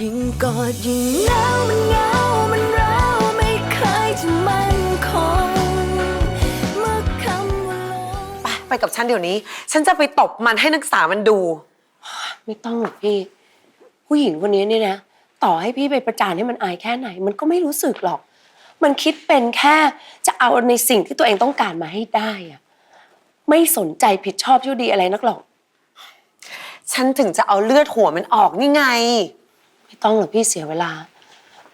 ยิ่งกอดยิ่งหนาวมันเหงามันร้าวไม่เคยจะมั่นคงเมื่อคำว่าลง ไปไปกับฉันเดี๋ยวนี้ ฉันจะไปตบมันให้นักศึกษามันดู ไม่ต้องหรอกพี่ ผู้หญิงคนนี้เนี่ยนะ ต่อให้พี่ไปประจานให้มันอายแค่ไหน มันก็ไม่รู้สึกหรอก มันคิดเป็นแค่จะเอาในสิ่งที่ตัวเองต้องการมาให้ได้อะไม่สนใจผิดชอบชั่วดีอะไรนักหรอก ฉันถึงจะเอาเลือดหัวมันออกนี่ไง ไม่ต้องหรอกพี่เสียเวลา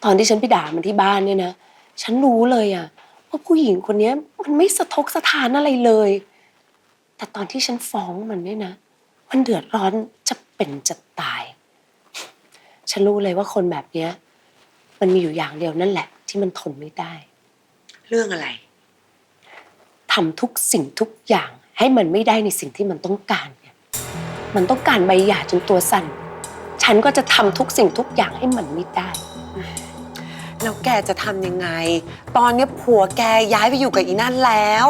ตอนที่ฉันไปด่ามันที่บ้านเนี่ยนะ ฉันรู้เลยอะว่าผู้หญิงคนเนี้ย มันไม่สะทกสะทานอะไรเลย แต่ตอนที่ฉันฟ้องมันเนี่ยนะ มันเดือดร้อนจะเป็นจะตาย ฉันรู้เลยว่าคนแบบเนี้ย มันมีอยู่อย่างเดียวนั่นแหละ ที่มันทนไม่ได้ เรื่องอะไร ทำทุกสิ่งทุกอย่างให้มันไม่ได้ในสิ่งที่มันต้องการเนี่ยมันต้องการใบหย่าจนตัวสั่น ฉันก็จะทำทุกสิ่งทุกอย่างให้มันไม่ได้ แล้วแกจะทำยังไง ตอนเนี้ยผัวแกย้ายไปอยู่กับอีนั่นแล้ว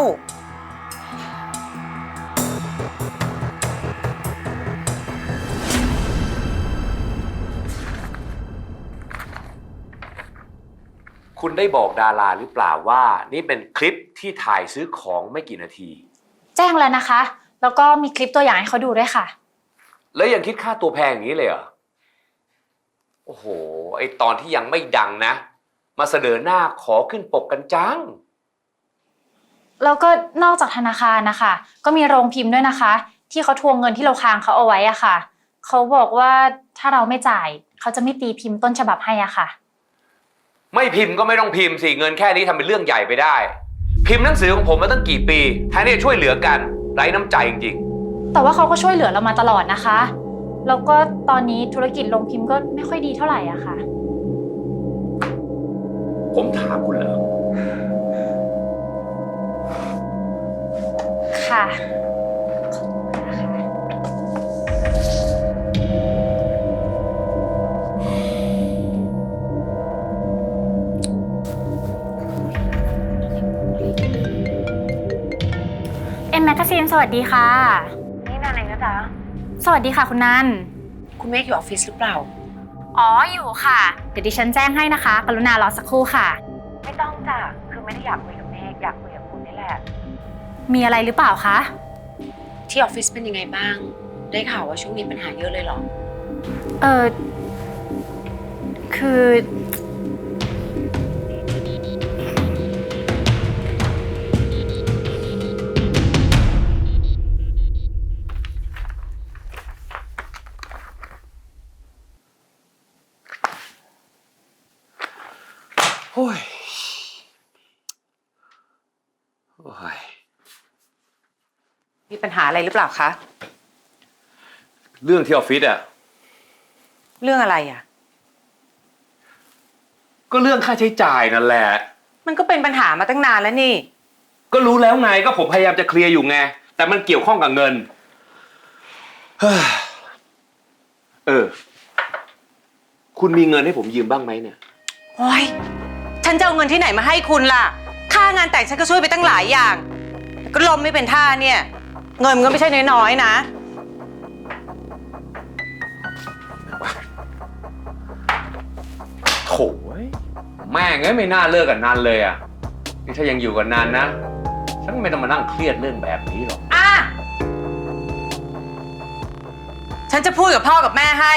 คุณได้บอกดาราหรือเปล่าว่า นี่เป็นคลิปที่ถ่ายซื้อของไม่กี่นาที แจ้งแล้วนะคะ แล้วก็มีคลิปตัวอย่างให้เขาดูด้วยค่ะ แล้วยังคิดค่าตัวแพงอย่างนี้เลยเหรอ โอ้โห ไอตอนที่ยังไม่ดังนะ มาเสนอหน้าขอขึ้นปกกันจัง แล้วก็นอกจากธนาคารนะคะ ก็มีโรงพิมพ์ด้วยนะคะ ที่เขาทวงเงินที่เราค้างเขาเอาไว้อะค่ะ เขาบอกว่าถ้าเราไม่จ่าย เขาจะไม่ตีพิมพ์ต้นฉบับให้อะค่ะ ไม่พิมพ์ก็ไม่ต้องพิมพ์สิเงินแค่นี้ทำเป็นเรื่องใหญ่ไปได้ พิมพ์หนังสือของผมมาตั้งกี่ปีแทนที่จะช่วยเหลือกันไร้น้ำใจจริงแต่ว่าเขาก็ช่วยเหลือเรามาตลอดนะคะ แล้วก็ตอนนี้ธุรกิจโรงพิมพ์ก็ไม่ค่อยดีเท่าไหร่อะค่ะๆผมถามคุณเหรอค่ะเอ็มแมกกาซีนสวัสดีค่ะ สวัสดีค่ะคุณนันคุณเมฆอยู่ออฟฟิศหรือเปล่า อ๋ออยู่ค่ะ เดี๋ยวดิฉันแจ้งให้นะคะ กรุณารอสักครู่ค่ะ ไม่ต้องจ้ะคือไม่ได้อยากคุยกับเมฆอยากคุยกับคุณนี่แหละ มีอะไรหรือเปล่าคะ ที่ออฟฟิศเป็นยังไงบ้าง ได้ข่าวว่าช่วงนี้ปัญหาเยอะเลยเหรอ เออคือาอะไรหรือเปล่าคะ เรื่องที่ออฟฟิศอะ เรื่องอะไรอะ ก็เรื่องค่าใช้จ่ายนั่นแหละ มันก็เป็นปัญหามาตั้งนานแล้วนี่ ก็รู้แล้วไงก็ผมพยายามจะเคลียร์อยู่ไง แต่มันเกี่ยวข้องกับเงิน เฮ้ยเออ คุณมีเงินให้ผมยืมบ้างไหมเนี่ย โอ้ยฉันจะเอาเงินที่ไหนมาให้คุณล่ะ ค่างานแต่งฉันก็ช่วยไปตั้งหลายอย่าง ก็ลมไม่เป็นท่าเนี่ย เงินมันก็ไม่ใช่น้อยๆนะ โถ่เว้ยแม่งเอ้ยไม่น่าเลิกกับนันเลยอะนี่ถ้ายังอยู่กับนันนะ ฉันไม่ต้องมานั่งเครียดเรื่องแบบนี้หรอก อะ ฉันจะพูดกับพ่อกับแม่ให้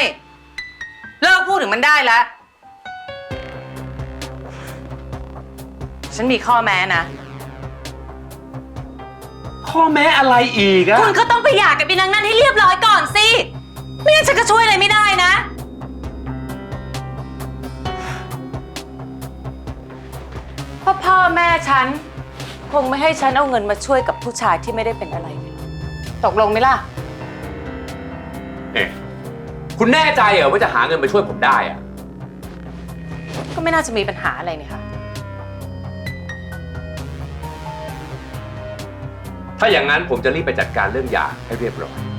เลิกพูดถึงมันได้แล้ว ฉันมีข้อแม้นะ ข้อแม้อะไรอีกอะคุณก็ต้องไปหย่ากับอีนางนั่นให้เรียบร้อยก่อนสิ ไม่งั้นฉันก็ช่วยอะไรไม่ได้นะ เพราะพ่อแม่ฉัน คงไม่ให้ฉันเอาเงินมาช่วยกับผู้ชายที่ไม่ได้เป็นอะไรเลยตกลงไหมล่ะเอ๊ะคุณแน่ใจเหรอว่าจะหาเงินมาช่วยผมได้อะก็ไม่น่าจะมีปัญหาอะไรนี่ค่ะ ถ้าอย่างนั้นผมจะรีบไปจัดการเรื่องยาให้เรียบร้อย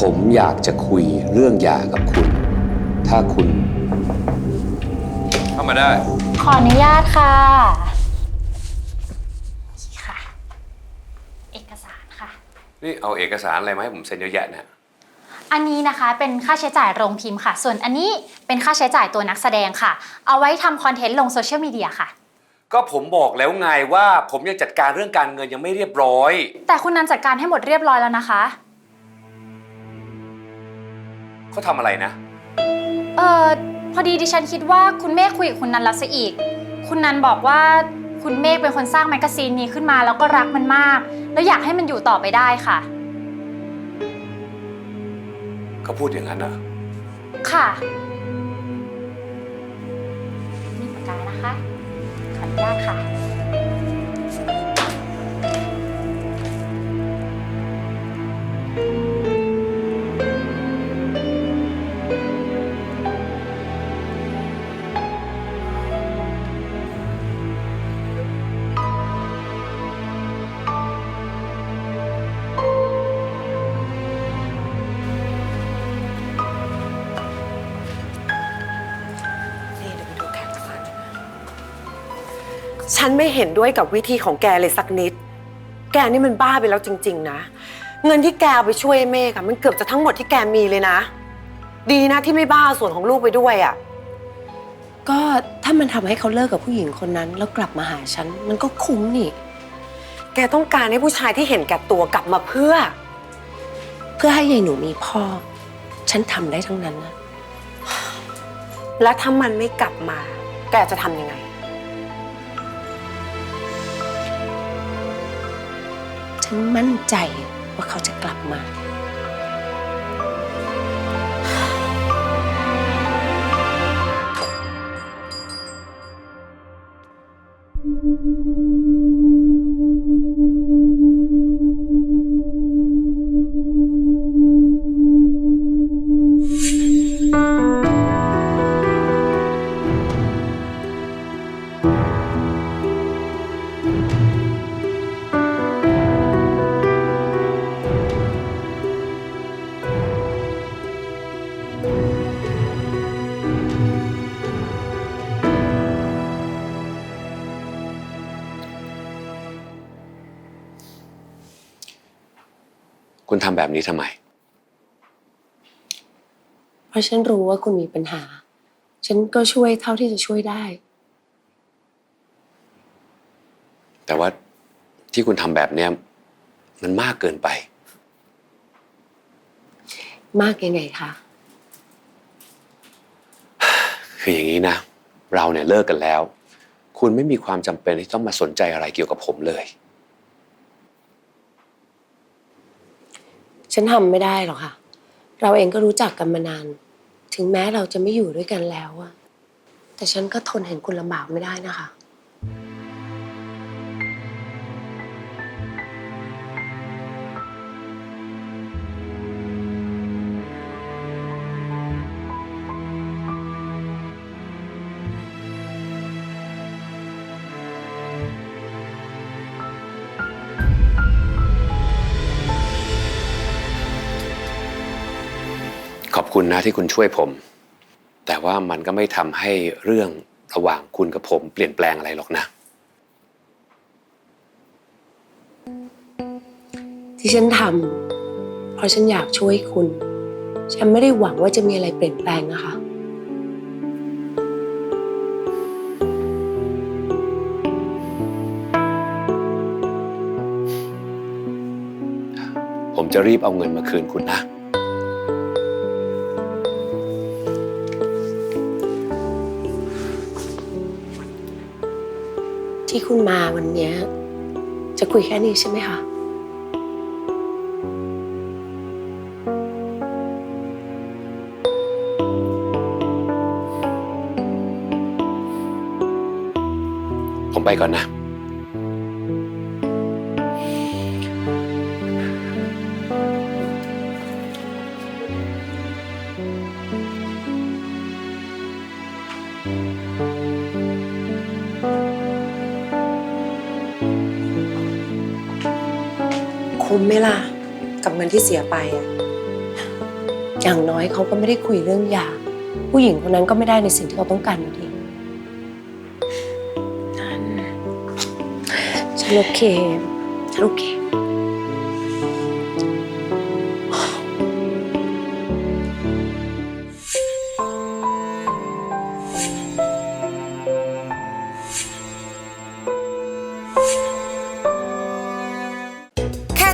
ผมอยากจะคุยเรื่องหย่ากับคุณ ถ้าคุณ เข้ามาได้ ขออนุญาตค่ะนี่ค่ะ เอกสารค่ะ นี่เอาเอกสารอะไรมาให้ผมเซ็นเยอะแยะเนี่ยอันนี้นะคะเป็นค่าใช้จ่ายโรงพิมพ์ค่ะ ส่วนอันนี้เป็นค่าใช้จ่ายตัวนักแสดงค่ะ เอาไว้ทำคอนเทนต์ลงโซเชียลมีเดียค่ะ ก็ผมบอกแล้วไงว่าผมยังจัดการเรื่องการเงินยังไม่เรียบร้อย แต่คุณนันจัดการให้หมดเรียบร้อยแล้วนะคะ เขาทำอะไรนะ เออพอดีดิฉันคิดว่าคุณเมฆคุยกับคุณนันแล้วซะอีก คุณนันบอกว่าคุณเมฆเป็นคนสร้างแมกกาซีนนี้ขึ้นมาแล้วก็รักมันมาก แล้วอยากให้มันอยู่ต่อไปได้ค่ะ เขาพูดอย่างนั้นเหรอค่ะ ฉันไม่เห็นด้วยกับวิธีของแกเลยสักนิด แกนี่มันบ้าไปแล้วจริง ๆ นะ เงินที่แกเอาไปช่วยเมฆอะมันเกือบจะทั้งหมดที่แกมีเลยนะ ดีนะที่ไม่บ้าเอาส่วนของลูกไปด้วยอะก็ถ้ามันทำให้เขาเลิกกับผู้หญิงคนนั้น แล้วกลับมาหาฉัน มันก็คุ้มนี่ แกต้องการให้ผู้ชายที่เห็นแก่ตัวกลับมาเพื่อ เพื่อให้ยายหนูมีพ่อ ฉันทำได้ทั้งนั้นนะ และถ้ามันไม่กลับมา แกจะทำยังไง ฉันมั่นใจว่าเขาจะกลับมา คุณทำแบบนี้ทำไม เพราะฉันรู้ว่าคุณมีปัญหา ฉันก็ช่วยเท่าที่จะช่วยได้ แต่ว่าที่คุณทำแบบเนี้ยมันมากเกินไป มากยังไงคะ คืออย่างนี้นะ เราเนี่ยเลิกกันแล้ว คุณไม่มีความจำเป็นที่ต้องมาสนใจอะไรเกี่ยวกับผมเลย ฉันทำไม่ได้หรอกค่ะ เราเองก็รู้จักกันมานาน ถึงแม้เราจะไม่อยู่ด้วยกันแล้วอะแต่ฉันก็ทนเห็นคุณลำบากไม่ได้นะคะ คุณนะที่คุณช่วยผม แต่ว่ามันก็ไม่ทำให้เรื่องระหว่างคุณกับผมเปลี่ยนแปลงอะไรหรอกนะ ที่ฉันทำเพราะฉันอยากช่วยคุณ ฉันไม่ได้หวังว่าจะมีอะไรเปลี่ยนแปลงนะคะผมจะรีบเอาเงินมาคืนคุณนะ ที่คุณมาวันนี้จะคุยแค่นี้ใช่ไหมคะ ผมไปก่อนนะ มไหมล่ะ กับเงินที่เสียไปอะอย่างน้อยเขาก็ไม่ได้คุยเรื่องหย่าผู้หญิงคนนั้นก็ไม่ได้ในสิ่งที่เขาต้องการอยู่ดีฉันฉันโอเคฉันโอเค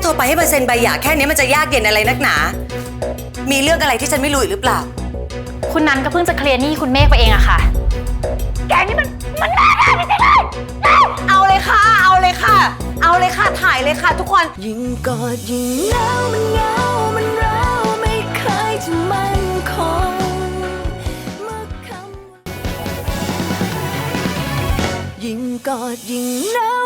แค่โทรไปให้มาเซ็นใบหย่าแค่นี้มันจะยากเย็นอะไรนักหนา มีเรื่องอะไรที่ฉันไม่รู้อีกหรือเปล่า คุณนันก็เพิ่งจะเคลียร์หนี้คุณเมฆไปเองอะค่ะ แกนี่มันมันน่าด่าจริงๆเลย เอาเลยค่ะ เอาเลยค่ะ เอาเลยค่ะ ถ่ายเลยค่ะ ทุกคน ยิ่งกอดยิ่งหนาวมันเหงามันร้าวไม่เคยจะมั่นคงเมื่อคำว่ายิ่งกอดยิ่งหนาวมัน